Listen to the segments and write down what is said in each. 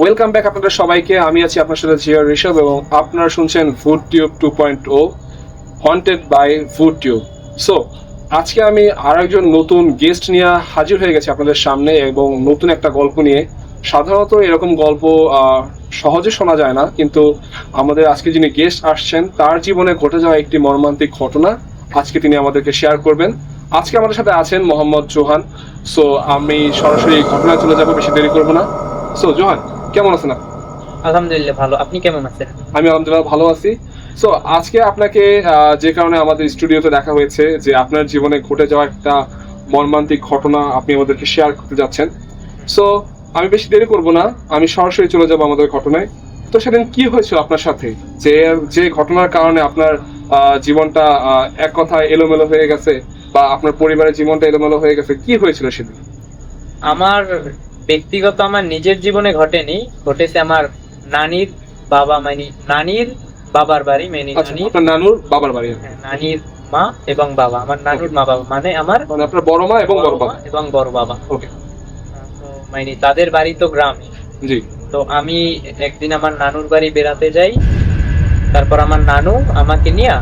Welcome back আপনাদের সবাইকে। আমি আছি আপনার সাথে জিয়া ঋষভ এবং আপনারা শুনছেন food tube two point O haunted by food tube so আজকে আমি আর একজন নতুন গেস্ট নিয়ে হাজির হয়ে গেছি আপনাদের সামনে এবং নতুন একটা গল্প নিয়ে। সাধারণত এরকম গল্প সহজে শোনা যায় না, কিন্তু আমাদের আজকে যিনি গেস্ট আসছেন, তার জীবনে ঘটে যাওয়া একটি মর্মান্তিক ঘটনা আজকে তিনি আমাদেরকে শেয়ার করবেন। আজকে আমাদের সাথে আছেন মোহাম্মদ জোহান। সো আমি সরাসরি ঘটনায় চলে যাব, বেশি দেরি করব না। সো জোহান কেমন আছেন আপনি? আলহামদুলিল্লাহ ভালো। আপনি কেমন আছেন? আমি আলহামদুলিল্লাহ ভালো আছি। সো আজকে আপনাকে যে কারণে আমাদের স্টুডিওতে দেখা হয়েছে যে আপনার জীবনে ঘটে যাওয়া একটা মর্মান্তিক ঘটনা আপনি আমাদেরকে শেয়ার করতে যাচ্ছেন। সো আমি বেশি দেরি করব না। আমি সরাসরি চলে যাব আমাদের ঘটনায়। তো সেদিন কি হয়েছিল আপনার সাথে? যে যে ঘটনার কারণে আপনার জীবনটা আহ, এক কথায় এলোমেলো হয়ে গেছে বা আপনার পরিবারের জীবনটা এলোমেলো হয়ে গেছে কি হয়েছিল সেদিন? আমার ব্যক্তিগত আমার নিজের জীবনে ঘটেনি ঘটেছে আমার নানির বাবা মানে নানির বাবার বাড়ি মানে নানির বাবার বাড়ি। হ্যাঁ, নানির মা এবং বাবা আমার নানুর মা বাবা মানে আমার মানে আপনার বড় মা এবং বড় বাবা। এবং বড় বাবা। ওকে। মানে তাদের বাড়ি তো গ্রামে। জি। তো আমি একদিন আমার নানুর বাড়ি বেড়াতে যাই তারপর আমার নানু আমাকে নিয়ে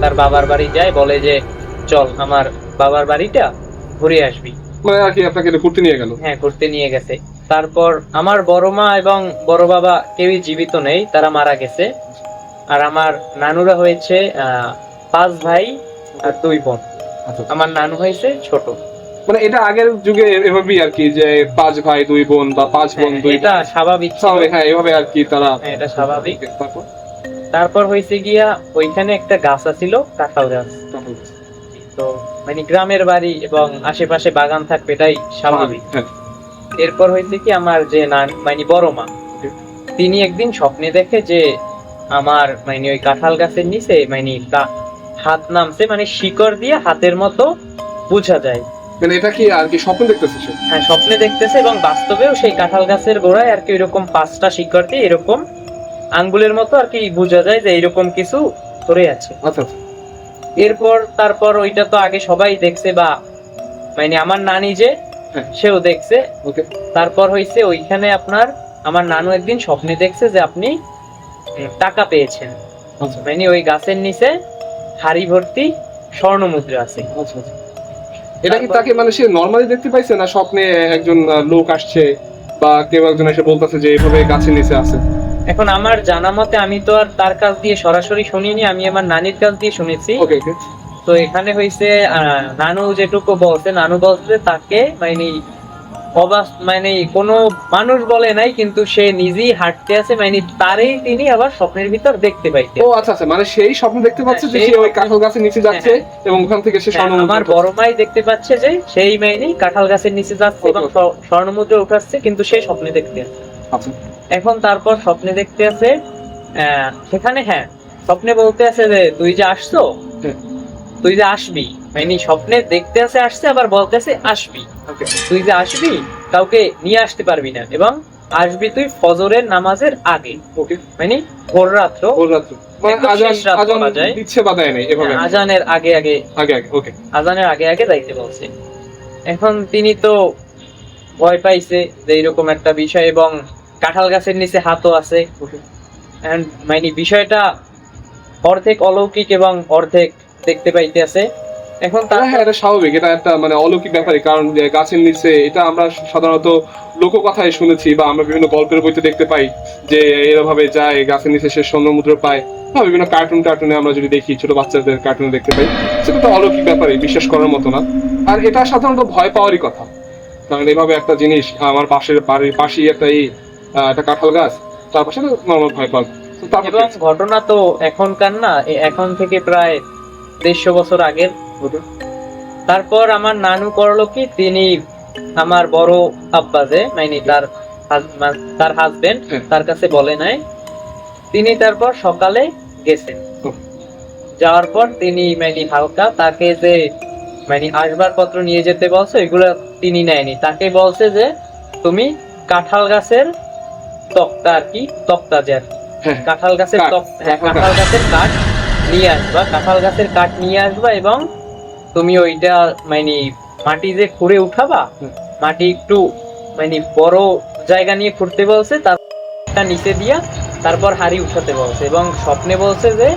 তার বাবার বাড়ি যায় বলে যে চল আমার বাবার বাড়িটা ঘুরে আসবি। মানে আর কি আপনাকে ঘুরতে নিয়ে গেল। হ্যাঁ ঘুরতে নিয়ে গেছে। তারপর আমার বড় মা এবং বড় বাবা কেউই জীবিত নেই তারা মারা গেছে। আর আমার নানুরা হয়েছে পাঁচ ভাই আর দুই বোন। আচ্ছা আমার নানু হয়েছে ছোট। মানে এটা আগের যুগে এভাবেই আর কি যে পাঁচ ভাই দুই বোন বা পাঁচ বোন হ্যাঁ, দুই এটা স্বাভাবিক স্বাভাবিক হ্যাঁ এভাবে আর কি তারা হ্যাঁ, এটা স্বাভাবিক। তারপর? তারপর হয়েছে গিয়া ওইখানে একটা গাছ আছিল কাঁঠাল গাছ। তো মানে গ্রামের বাড়ি এবং আশেপাশে বাগান থাকবে এটাই স্বাভাবিক। হ্যাঁ। এরপর হয়েছে কি আমার যে নান মানে বড় মা তিনি একদিন স্বপ্নে দেখে যে আমার মানে ওই কাঁঠাল গাছের নিচে মানে হাত নামছে মানে শিকড় দিয়ে হাতের মতো বোঝা যায়। মানে এটা কি আর কি স্বপ্ন দেখতেছে সে? হ্যাঁ স্বপ্নে দেখতেছে এবং বাস্তবেও সেই কাঁঠাল গাছের গোড়ায় আর কি এরকম পাঁচটা শিকড় দিয়ে এরকম আঙ্গুলের মতো আর কি বোঝা যায় যে এরকম কিছু ধরে আছে। আচ্ছা আচ্ছা। এরপর তারপর ওইটা তো আগে সবাই দেখছে বা মানে আমার নানি যে হ্যাঁ। সেও দেখছে। তারপর হইছে ওইখানে আপনার আমার নানু একদিন স্বপ্নে দেখছে যে আপনি টাকা পেয়েছেন। আচ্ছা। মানে ওই গাছের নিচে হাড়ি ভর্তি স্বর্ণ মুদ্রা আছে। আচ্ছা আচ্ছা। এটা কি তাকে মানে সে নর্মালি দেখতে পাইছে না স্বপ্নে একজন লোক আসছে বা কেউ একজন এসে বলতেছে যে এভাবে গাছের নিচে আছে? এখন আমার জানা মতে আমি তো আর তার কাছ দিয়ে সরাসরি শুনিনি আমি আমার নানির কাছ দিয়ে শুনেছি। তো এখানে আহ, নানু যেটুকু বলছে নানু বলছে তাকে মানে অবাস মানে কোনো মানুষ বলে নাই কিন্তু সে নিজেই হাঁটতে আছে মানে তারই তিনি আবার স্বপ্নের ভিতর দেখতে পাইতে ও আচ্ছা আচ্ছা মানে সেই স্বপ্ন দেখতে পাচ্ছে যে হ্যাঁ, সে ওই কাঁঠাল গাছের নিচে যাচ্ছে এবং ওখান থেকে সে স্বর্ণ আমার বড় মাই দেখতে পাচ্ছে যে সেই মাইনি কাঁঠাল গাছের নিচে যাচ্ছে এবং স্বর্ণমুদ্রা উঠাচ্ছে কিন্তু সে স্বপ্নে দেখতে। আচ্ছা। এখন তারপর স্বপ্নে দেখতে আছে সেখানে হ্যাঁ স্বপ্নে বলতে আছে যে তুই যে আসছো হ্যাঁ। তুই যে আসবি। মানে স্বপ্নে দেখতে আছে আসছে আবার বলতে আছে আসবি। তুই যে আসবি কাউকে নিয়ে আসতে পারবি না এবং আসবি তুই ফজরের নামাজের আগে। মানে ভোর রাত্র মানে এভাবে আজানের আগে আগে। আজানের আগে আগে যাইতে বলছে। এখন তিনি তো ভয় পাইছে যে এরকম একটা বিষয় এবং কাঁঠাল গাছের নিচে হাতও আছে। And মানে বিষয়টা অর্ধেক অলৌকিক এবং অর্ধেক দেখতে পাইতে আছে এখন তার হ্যাঁ এটা স্বাভাবিক এটা একটা মানে অলৌকিক ব্যাপারই কারণ গাছের নিচে এটা আমরা সাধারণত লোককথায় শুনেছি বা আমরা বিভিন্ন গল্পের বইতে দেখতে পাই যে এরভাবে যায় গাছের নিচে সে স্বর্ণ মুদ্রা পায় বা বিভিন্ন কার্টুন টার্টুনে আমরা যদি দেখি ছোট বাচ্চাদের কার্টুনে দেখতে পাই সেটা তো অলৌকিক ব্যাপারই বিশ্বাস করার মতো না। আর এটা সাধারণত ভয় পাওয়ারই কথা। কারণ এভাবে একটা জিনিস আমার পাশের বাড়ির পাশেই একটা এই একটা কাঁঠাল গাছ তার পাশে নর্মাল ভয় তারপর এবং ঘটনা তো এখনকার না এখন থেকে প্রায় দেড়শো বছর আগের। তারপর আমার নানু করল কি তিনি আমার বড় আব্বা যে মানে তার তার হাজবেন্ড হ্যাঁ। তার কাছে বলে নাই। তিনি তারপর সকালে গেছেন। যাওয়ার পর তিনি মানে হালকা তাকে যে মানে আসবাবপত্র নিয়ে যেতে বলছে এগুলো তিনি নেয়নি। তাকে বলছে যে তুমি কাঁঠাল গাছের তক্তা আর কি? তক্তা যে আর কি। হ্যাঁ কাঁঠাল গাছের হ্যাঁ, কাঁঠাল গাছের কাঠ নিয়ে আসবা। কাঁঠাল গাছের কাঠ নিয়ে আসবা এবং তুমি ওইটা মানে মাটি যে খুঁড়ে উঠাবা মাটি একটু মানে বড় জায়গা নিয়ে ঘুরতে বলছে তারটা নিচে দিয়া তারপর হাড়ি উঠাতে বলছে এবং স্বপ্নে বলছে যে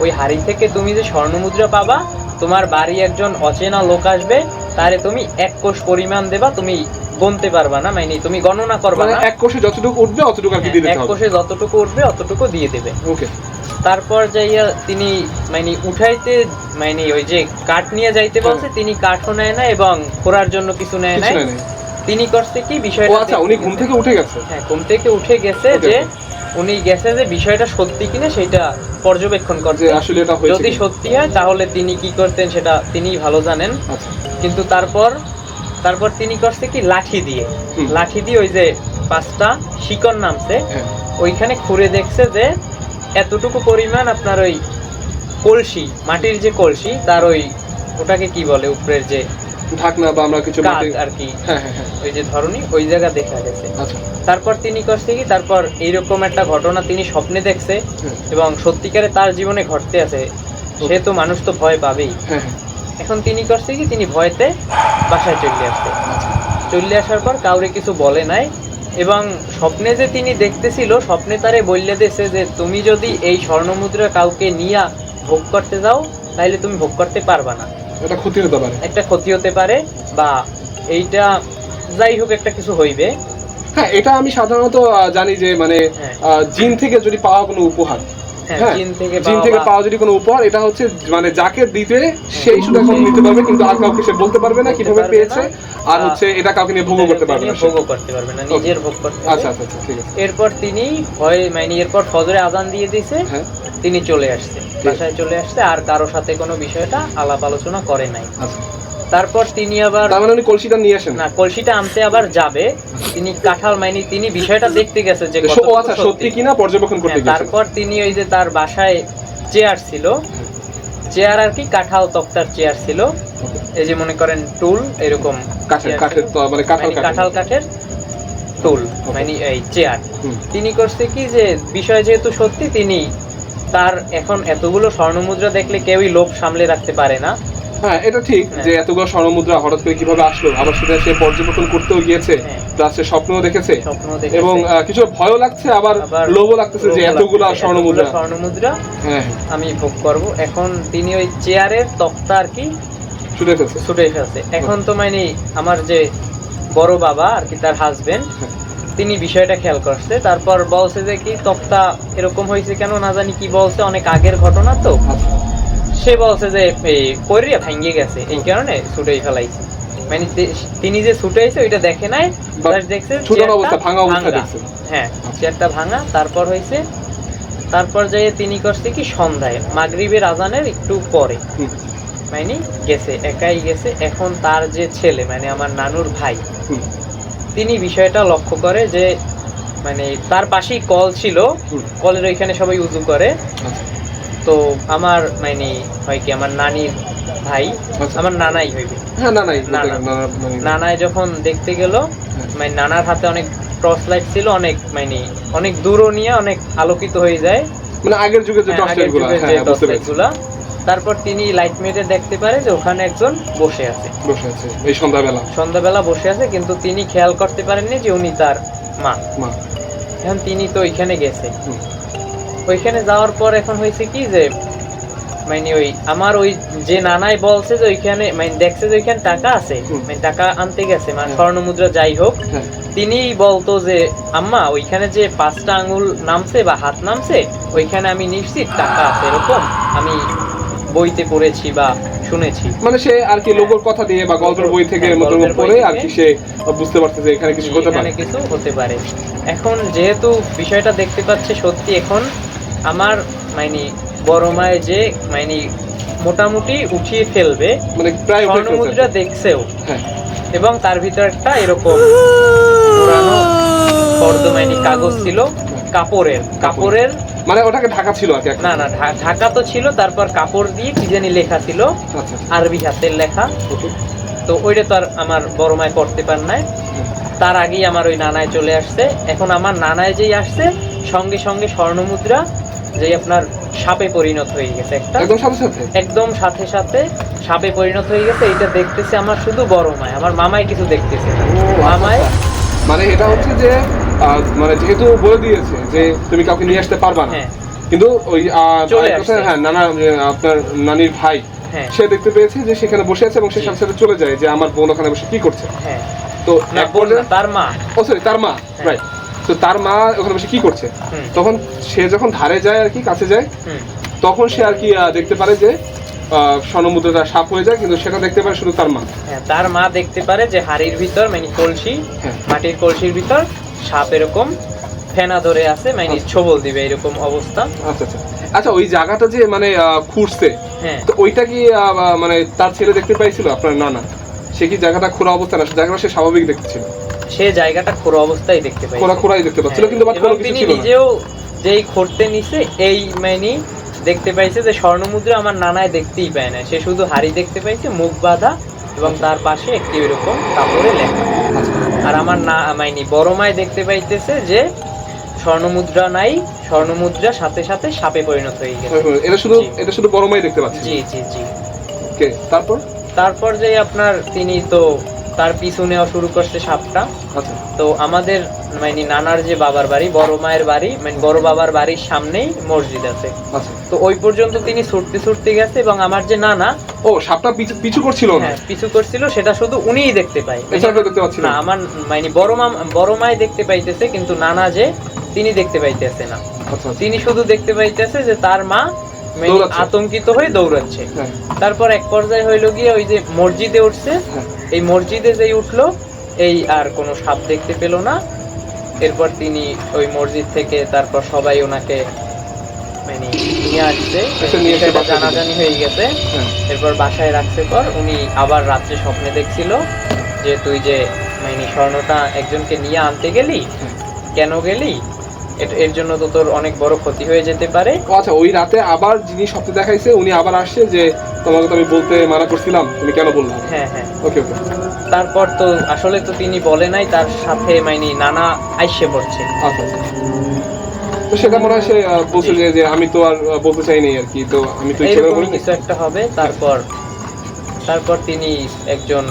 ওই হাড়ি থেকে তুমি যে স্বর্ণ মুদ্রা পাবা তোমার বাড়ি একজন অচেনা লোক আসবে তারে তুমি এক কোষ পরিমাণ দেবা তুমি গুনতে পারবা না মানে তুমি গণনা করবা মানে না। এক কোষে যতটুকু উঠবে অতটুকু আর কি দিয়ে হ্যাঁ, এক কোষে যতটুকু উঠবে অতটুকু দিয়ে দেবে। ওকে। তারপর যাইয়া তিনি মানে উঠাইতে মানে ওই যে কাঠ নিয়ে যাইতে হ্যাঁ। বলছে তিনি কাঠও নেয় না এবং খোরার জন্য কিছু নেয় কিছু নাই। নাই নাই। তিনি করছে কি ও বিষয়টা আচ্ছা উনি ঘুম থেকে উঠে গেছে? হ্যাঁ ঘুম থেকে উঠে গেছে যে উনি গেছে যে বিষয়টা সত্যি কিনা সেটা পর্যবেক্ষণ যে করছে আসলে এটা যদি সত্যি হয় তাহলে তিনি কি করতেন সেটা তিনিই ভালো জানেন। আচ্ছা। কিন্তু তারপর তারপর তিনি করছে কি লাঠি দিয়ে। লাঠি দিয়ে ওই যে পাঁচটা শিকড় নামছে হ্যাঁ। ওইখানে খুঁড়ে দেখছে যে এতটুকু পরিমাণ আপনার ওই কলসি মাটির যে কলসি তার ওই ওটাকে কি বলে উপরের যে ঢাকনা বা আমরা কিছু আর কি। হ্যাঁ হ্যাঁ ওই যে ধরনী ওই জায়গা দেখা গেছে। আচ্ছা। তারপর তিনি করছে কি তারপর এইরকম একটা ঘটনা তিনি স্বপ্নে দেখছে এবং সত্যিকারে তার জীবনে ঘটতে আছে। সে তো মানুষ তো ভয় পাবেই। এখন তিনি করছে কি তিনি ভয়তে বাসায় চলে আসছে। চলে আসার পর কাউরে কিছু বলে নাই এবং স্বপ্নে যে তিনি দেখতেছিল স্বপ্নে তারে বললে দিয়েছে যে তুমি যদি এই স্বর্ণমুদ্রা কাউকে নিয়ে ভোগ করতে যাও তাহলে তুমি ভোগ করতে পারবা না। এটা ক্ষতি হতে পারে। একটা ক্ষতি হতে পারে বা এইটা যাই হোক একটা কিছু হইবে। হ্যাঁ এটা আমি সাধারণত জানি যে মানে হ্যাঁ। জিন থেকে যদি পাওয়া কোনো উপহার হ্যাঁ হ্যাঁ, জিন থেকে পাওয়া থেকে পাওয়া যদি কোনো উপহার এটা হচ্ছে মানে যাকে দিবে সেই শুধু এখন নিতে পারবে কিন্তু আর কাউকে সে বলতে পারবে না কীভাবে পেয়েছে আর হচ্ছে এটা কাউকে নিয়ে ভোগও করতে পারবে না। তিনি করতে পারবে না নিজের ভোগ করতে আচ্ছা আচ্ছা আচ্ছা ঠিক আছে। এরপর তিনি ভয় মানে এরপর ফজরে আজান দিয়ে দিয়েছে হ্যাঁ। তিনি চলে আসছে বাসায় চলে আসছে আর কারও সাথে কোনো বিষয়টা আলাপ আলোচনা করে নাই। আচ্ছা। তারপর তিনি আবার তার মানে উনি কলসিটা নিয়ে আসেন। না কলসিটা আনতে আবার যাবে। তিনি কাঁঠাল মাইনি তিনি বিষয়টা দেখতে গেছে যে ও আচ্ছা সত্যি কিনা পর্যবেক্ষণ করতে হ্যাঁ, গিয়েছেন? তারপর তিনি ওই যে তার বাসায় চেয়ার ছিল। চেয়ার আর কি কাঁঠাল তক্তার চেয়ার ছিল। এই যে মনে করেন টুল এরকম। কাঠের কাঠের মানে কাঁঠাল কাঁঠাল কাঠের। টুল মানে এই চেয়ার। তিনি করছে কি যে বিষয় যেহেতু সত্যি তিনি তার এখন এতগুলো স্বর্ণমুদ্রা দেখলে কেউই লোভ সামলে রাখতে পারে না। হ্যাঁ এটা ঠিক হ্যাঁ। যে এতগুলো স্বর্ণমুদ্রা হঠাৎ করে কীভাবে আসলো? আবার সেটা সে পর্যবেক্ষণ করতেও গিয়েছে হ্যাঁ। প্লাস সে স্বপ্নও দেখেছে। এবং কিছু ভয়ও লাগছে আবার লোভও লাগতেছে যে এতগুলা স্বর্ণমুদ্রা। স্বর্ণমুদ্রা হ্যাঁ। আমি ভোগ করব। এখন তিনি ওই চেয়ারের তক্তা আর কি ছুটে ফেলছে ছুটে এসেছে। এখন তো মানে আমার যে বড় বাবা আর কি তার হাজবেন্ড হ্যাঁ। তিনি বিষয়টা খেয়াল করছে। তারপর বলছে যে কি তক্তা এরকম হয়েছে কেন? না জানি কি বলছে। অনেক আগের ঘটনা তো। আচ্ছা। সে বলছে যে এই পরিয়া ভাঙ্গে গেছে। এই কারণে ছুটেই ফেলাইছে। মানে তিনি যে ছুটাইছে ওইটা দেখে নাই দেখছে ছোট অবস্থা ভাঙা অবস্থা দেখছে। হ্যাঁ চেয়ারটা ভাঙা তারপর হয়েছে তারপর যাই তিনি করছে কি সন্ধ্যায়। মাগরিবের আজানের একটু পরে। মানে গেছে একাই গেছে। এখন তার যে ছেলে মানে আমার নানুর ভাই তিনি বিষয়টা লক্ষ্য করে যে মানে তার পাশেই কল ছিল। কলের ওইখানে সবাই উজু করে। আচ্ছা, তো আমার মানে হয় কি আমার নানির ভাই আচ্ছা। আমার নানাই হইবে। হ্যাঁ নানাই যখন দেখতে গেল হ্যাঁ। মানে নানার হাতে অনেক টর্চ লাইট ছিল অনেক মানে অনেক দূরও নিয়ে অনেক আলোকিত হয়ে যায়। মানে আগের যুগে যে টর্চ হ্যাঁ যে হ্যাঁ, বুঝতে টর্চ পেরেছি। গুলা। তারপর তিনি লাইট মেরে দেখতে পারে যে ওখানে একজন বসে আছে। বসে আছে এই সন্ধ্যাবেলা। সন্ধ্যাবেলা বসে আছে কিন্তু তিনি খেয়াল করতে পারেননি যে উনি তার মা। মা। এখন তিনি তো ওইখানে গেছে। ওইখানে যাওয়ার পর এখন হয়েছে কি যে মানে ওই আমার ওই যে নানাই বলছে যে ওইখানে মানে দেখছে যে ওইখানে টাকা আছে মানে টাকা আনতে গেছে মানে হ্যাঁ। স্বর্ণ মুদ্রা যাই হোক হ্যাঁ। তিনি বলতো যে আম্মা ওইখানে যে পাঁচটা আঙ্গুল নামছে বা হাত নামছে ওইখানে আমি নিশ্চিত টাকা আছে এরকম আমি বইতে পড়েছি বা শুনেছি। মানে সে আর কি লোকের কথা দিয়ে বা গল্পের বই থেকে হ্যাঁ, মতো গল্পের বই পড়ে আর কি সে বুঝতে পারতেছে এখানে কিছু হতে পারে। কিছু হতে পারে। এখন যেহেতু বিষয়টা দেখতে পাচ্ছে সত্যি এখন আমার মানে বড় মায়ে যে মানে মোটামুটি উঠিয়ে ফেলবে মানে প্রায় উঠে স্বর্ণ মুদ্রা দেখছেও। হ্যাঁ। এবং তার ভিতরে একটা এরকম পুরানো ফর্দমাইনি কাগজ ছিল কাপড়ের কাপড়ের। মানে ওটাকে ঢাকা ছিল আর না না ঢাকা তো ছিল তারপর কাপড় দিয়ে কি জানি লেখা ছিল আচ্ছা আরবি হাতের লেখা। তো ওইটা তো আর আমার বড় মায় পড়তে পার নাই। তার আগেই আমার ওই নানায় চলে আসছে। এখন আমার নানায় যেই আসছে সঙ্গে সঙ্গে স্বর্ণমুদ্রা যেই আপনার সাপে পরিণত হয়ে গেছে একটা। একদম সাথে সাথে একদম সাথে সাথে সাপে পরিণত হয়ে গেছে এটা দেখতেছে আমার শুধু বড় মায় আমার মামাই কিছু দেখতেছে না। আচ্ছা, মামাই আচ্ছা। মানে এটা হচ্ছে যে মানে যেহেতু বলে দিয়েছে যে তুমি কাউকে নিয়ে আসতে পারবা না হ্যাঁ। কিন্তু ওই হ্যাঁ নানা আপনার নানির ভাই হ্যাঁ। সে দেখতে পেয়েছে যে সেখানে বসে আছে এবং সে সাথে সাথে চলে যায় যে আমার বোন ওখানে বসে কি করছে। হ্যাঁ। তো তার মা। ও সরি তার মা। রাইট তো তার মা ওখানে বসে কি করছে? তখন সে যখন ধারে যায় আর কি কাছে যায় তখন সে আর কি দেখতে পারে যে স্বর্ণমুদ্রাটা সাপ হয়ে যায় কিন্তু সেটা দেখতে পারে শুধু তার মা। হ্যাঁ তার মা দেখতে পারে যে হাড়ির ভিতর মানে কলসি হ্যাঁ। মাটির কলসির ভিতর সাপ এরকম ফেনা ধরে আছে মানে আচ্ছা। ছবল দিবে এরকম অবস্থা। আচ্ছা আচ্ছা। আচ্ছা ওই জায়গাটা যে মানে খুঁড়ছে হ্যাঁ। তো ওইটা কি মানে তার ছেলে দেখতে পাইছিল আপনার না না সে কি জায়গাটা খোলা অবস্থা না? জায়গাটা সে স্বাভাবিক দেখতেছিল সে জায়গাটা খোলা অবস্থায় দেখতে পাই। খোলা খোলাই দেখতে পাচ্ছিল কিন্তু বাট কোনো কিছু ছিল না। নিজেও যেই খড়তে নিছে এই মানে দেখতে পাইছে যে স্বর্ণমুদ্রা আমার নানায় দেখতেই পায় না। সে শুধু হাড়ি দেখতে পাইছে মুখ বাঁধা এবং তার পাশে একটি এরকম কাপড়ে লেখা। আর আমার না মাইনি বড় মায় দেখতে পাইতেছে যে স্বর্ণমুদ্রা নাই স্বর্ণমুদ্রা সাথে সাথে সাপে পরিণত হয়ে গেছে। এটা শুধু এটা শুধু বড় মাই দেখতে পাচ্ছে জি জি জি। ওকে তারপর? তারপর যে আপনার তিনি তো তার পিছু নেওয়া শুরু করছে সাপটা। আচ্ছা। তো আমাদের মানে নানার যে বাবার বাড়ি বড় মায়ের বাড়ি মানে বড় বাবার বাড়ির সামনেই মসজিদ আছে। আচ্ছা। তো ওই পর্যন্ত তিনি ছুটতে ছুটতে গেছে এবং আমার যে নানা ও সাপটা পিছু করছিল হ্যাঁ পিছু করছিল সেটা শুধু উনিই দেখতে পায়। পাচ্ছিল না আমার মানে বড় মা বড় মায় দেখতে পাইতেছে কিন্তু নানা যে তিনি দেখতে পাইতেছে না। আচ্ছা। তিনি শুধু দেখতে পাইতেছে যে তার মা। আতঙ্কিত হয়ে দৌড়াচ্ছে। হ্যাঁ। তারপর এক পর্যায়ে হইল গিয়ে ওই যে মসজিদে উঠছে। হ্যাঁ। এই মসজিদে যেই উঠল এই আর কোনো সাপ দেখতে পেল না। এরপর তিনি ওই মসজিদ থেকে তারপর সবাই ওনাকে মানে নিয়ে আসছে। দিল। জানাজানি হয়ে গেছে। হ্যাঁ। এরপর বাসায় রাখছে পর উনি আবার রাত্রে স্বপ্নে দেখছিল যে তুই যে মানে স্বর্ণটা একজনকে নিয়ে আনতে গেলি। কেন গেলি? এর জন্য তো তোর অনেক বড় ক্ষতি হয়ে যেতে পারে। আচ্ছা ওই রাতে আবার যিনি স্বপ্নে দেখাইছে উনি আবার আসছে যে তোমাকে তো আমি বলতে মানা করছিলাম তুমি কেন বললাম হ্যাঁ হ্যাঁ। ওকে ওকে তারপর তো আসলে তো তিনি বলে নাই তার সাথে মানে নানা আইসে পড়ছে। আচ্ছা আচ্ছা। তো সেটা মনে হয় সে বলছে যে যে আমি তো আর বলতে চাইনি আর কি তো আমি তো ইচ্ছে করে বলিনি। কিছু একটা হবে তারপর তারপর তিনি একজন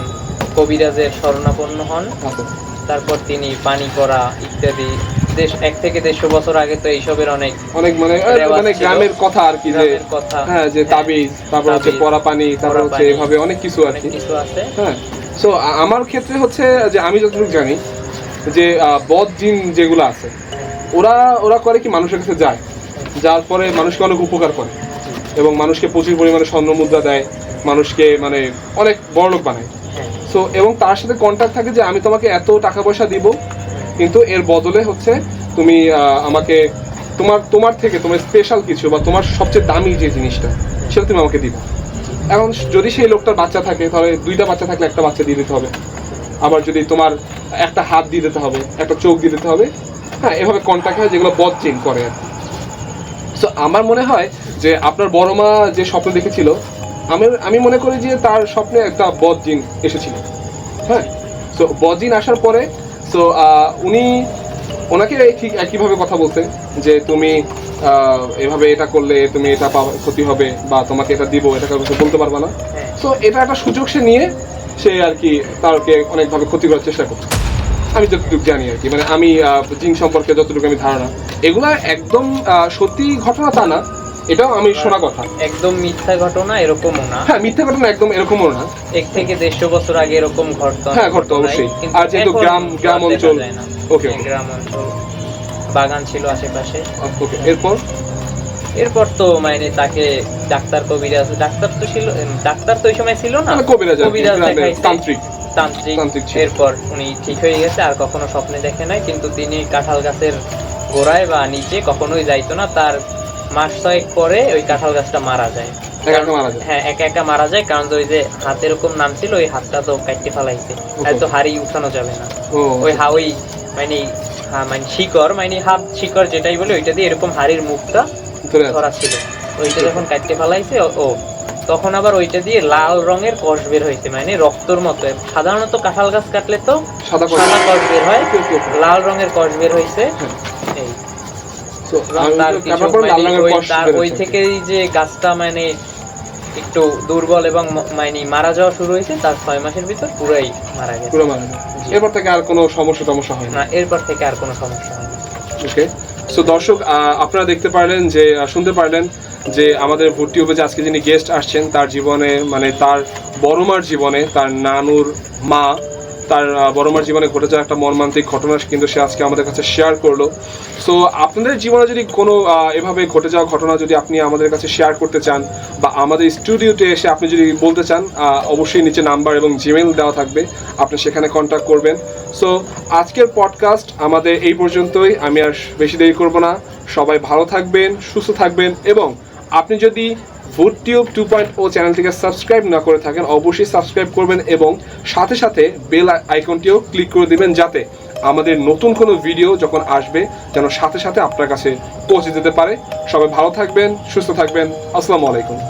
কবিরাজের শরণাপন্ন হন। আচ্ছা। তারপর তিনি পানি পড়া ইত্যাদি দেশ এক থেকে দেড়শো বছর আগে তো এইসবের অনেক অনেক মানে মানে গ্রামের কথা আর কি যে কথা। হ্যাঁ যে তাবিজ তারপর হচ্ছে পরা পানি তারপর হচ্ছে এভাবে অনেক কিছু আর কি। কিছু আছে। হ্যাঁ। সো আমার ক্ষেত্রে হচ্ছে যে আমি যতটুকু জানি যে বদ জিন যেগুলো আছে ওরা ওরা করে কি মানুষের কাছে যায় যার পরে মানুষকে অনেক উপকার করে এবং মানুষকে প্রচুর পরিমাণে স্বর্ণ মুদ্রা দেয় মানুষকে মানে অনেক বড়লোক বানায়। হ্যাঁ। সো এবং তার সাথে কন্ট্যাক্ট থাকে যে আমি তোমাকে এত টাকা পয়সা দিব কিন্তু এর বদলে হচ্ছে তুমি আমাকে তোমার তোমার থেকে তোমার স্পেশাল কিছু বা তোমার সবচেয়ে দামি যে জিনিসটা, সেটা তুমি আমাকে দিবে। এখন যদি সেই লোকটার বাচ্চা থাকে, তাহলে দুইটা বাচ্চা থাকলে একটা বাচ্চা দিয়ে দিতে হবে। আবার যদি তোমার একটা হাত দিয়ে দিতে হবে, একটা চোখ দিয়ে দিতে হবে হ্যাঁ এভাবে কন্ট্যাক্ট হয় যেগুলো বদ চেন করে আর সো আমার মনে হয় যে আপনার বড় মা যে স্বপ্ন দেখেছিল, আমি আমি মনে করি যে তার স্বপ্নে একটা বদ জিন এসেছিল। হ্যাঁ? সো জিন আসার পরে সো উনি ওনাকে ঠিক একইভাবে কথা বলতে যে তুমি এভাবে এটা করলে তুমি এটা ক্ষতি হবে বা তোমাকে এটা দিব এটা কাউকে বলতে পারবা না। হ্যাঁ। সো এটা একটা সুযোগ সে নিয়ে সে আর কি তারকে অনেকভাবে ক্ষতি করার চেষ্টা করছে। আমি যতটুকু জানি আর কি মানে আমি জিন সম্পর্কে যতটুকু আমি ধারণা এগুলা একদম সত্যি ঘটনা তা না। এটাও আমি শোনা কথা। একদম মিথ্যা ঘটনা এরকমও না। হ্যাঁ মিথ্যা ঘটনা একদম এরকমও না। এক থেকে দেড়শো বছর আগে এরকম ঘটতো। হ্যাঁ, ঘটতো অবশ্যই। আর যেহেতু গ্রাম- গ্রাম অঞ্চল। ওকে হ্যাঁ, গ্রাম অঞ্চল। বাগান ছিল আশেপাশে। ওকে এরপর? এরপর তো মানে তাকে ডাক্তার কবিরাজ ডাক্তার তো ছিল ডাক্তার তো ওই সময় ছিল না। কবিরাজ কবিরাজ তান্ত্রিক। তান্ত্রিক। এরপর উনি ঠিক হয়ে গেছে আর কখনো স্বপ্নে দেখে নাই। কিন্তু তিনি কাঁঠাল গাছের গোড়ায় বা নিচে কখনোই যাইতো না। তার মাস ছয়েক পরে ওই কাঁঠাল গাছটা মারা যায়। হ্যাঁ একা একা মারা যায় কারণ ওই যে হাত এরকম নাম ছিল ওই হাতটা তো কাটতে ফেলাইছে। তো হাড়ি উঠানো যাবে না। ওই হা ওই মানে মানে শিকড় মানে হাত শিকড় যেটাই বলে ওইটা দিয়ে এরকম হাড়ির মুখটা ধরা ছিল। ওইটা যখন কাটতে ফেলাইছে ও- তখন আবার ওইটা দিয়ে লাল রঙের কষ বের হয়েছে মানে রক্তর মতো। সাধারণত কাঁঠাল গাছ কাটলে তো সাদা কষ। বের হয়। লাল রঙের কষ বের হয়েছে। হ্যাঁ। এবং তার কিছু ওই তার ওই থেকেই যে গাছটা মানে একটু দুর্বল এবং মানে মারা যাওয়া শুরু হয়েছে তার ছয় মাসের ভিতর পুরাই মারা গেছে। পুরো মারা যায়। এরপর থেকে আর কোনো সমস্যা টমস্যা হয় না এরপর থেকে আর কোনো সমস্যা হয় না ওকে। সো দর্শক আপনারা দেখতে পারলেন যে শুনতে পারলেন যে আমাদের ভর্তিউবে যে আজকে যিনি গেস্ট আসছেন তার জীবনে মানে তার বড় মার জীবনে তার নানুর মা তার আহ, বড় মার জীবনে ঘটে যাওয়া একটা মর্মান্তিক ঘটনা কিন্তু সে আজকে আমাদের কাছে শেয়ার করল। সো আপনাদের জীবনে যদি কোনো এভাবে ঘটে যাওয়া ঘটনা যদি আপনি আমাদের কাছে শেয়ার করতে চান বা আমাদের স্টুডিওতে এসে আপনি যদি বলতে চান অবশ্যই নিচে নাম্বার এবং জিমেল দেওয়া থাকবে। আপনি সেখানে কন্ট্যাক্ট করবেন। সো আজকের পডকাস্ট আমাদের এই পর্যন্তই। আমি আর বেশি দেরি করব না। সবাই ভালো থাকবেন সুস্থ থাকবেন এবং আপনি যদি ভুটটিউব টু পয়েন্ট ও চ্যানেলটিকে সাবস্ক্রাইব না করে থাকেন, অবশ্যই সাবস্ক্রাইব করবেন এবং সাথে সাথে বেল আইকনটিও ক্লিক করে দিবেন যাতে আমাদের নতুন কোনো ভিডিও যখন আসবে, যেন সাথে সাথে আপনার কাছে পৌঁছে যেতে পারে। সবাই ভালো থাকবেন, সুস্থ থাকবেন। আসসালামু আলাইকুম।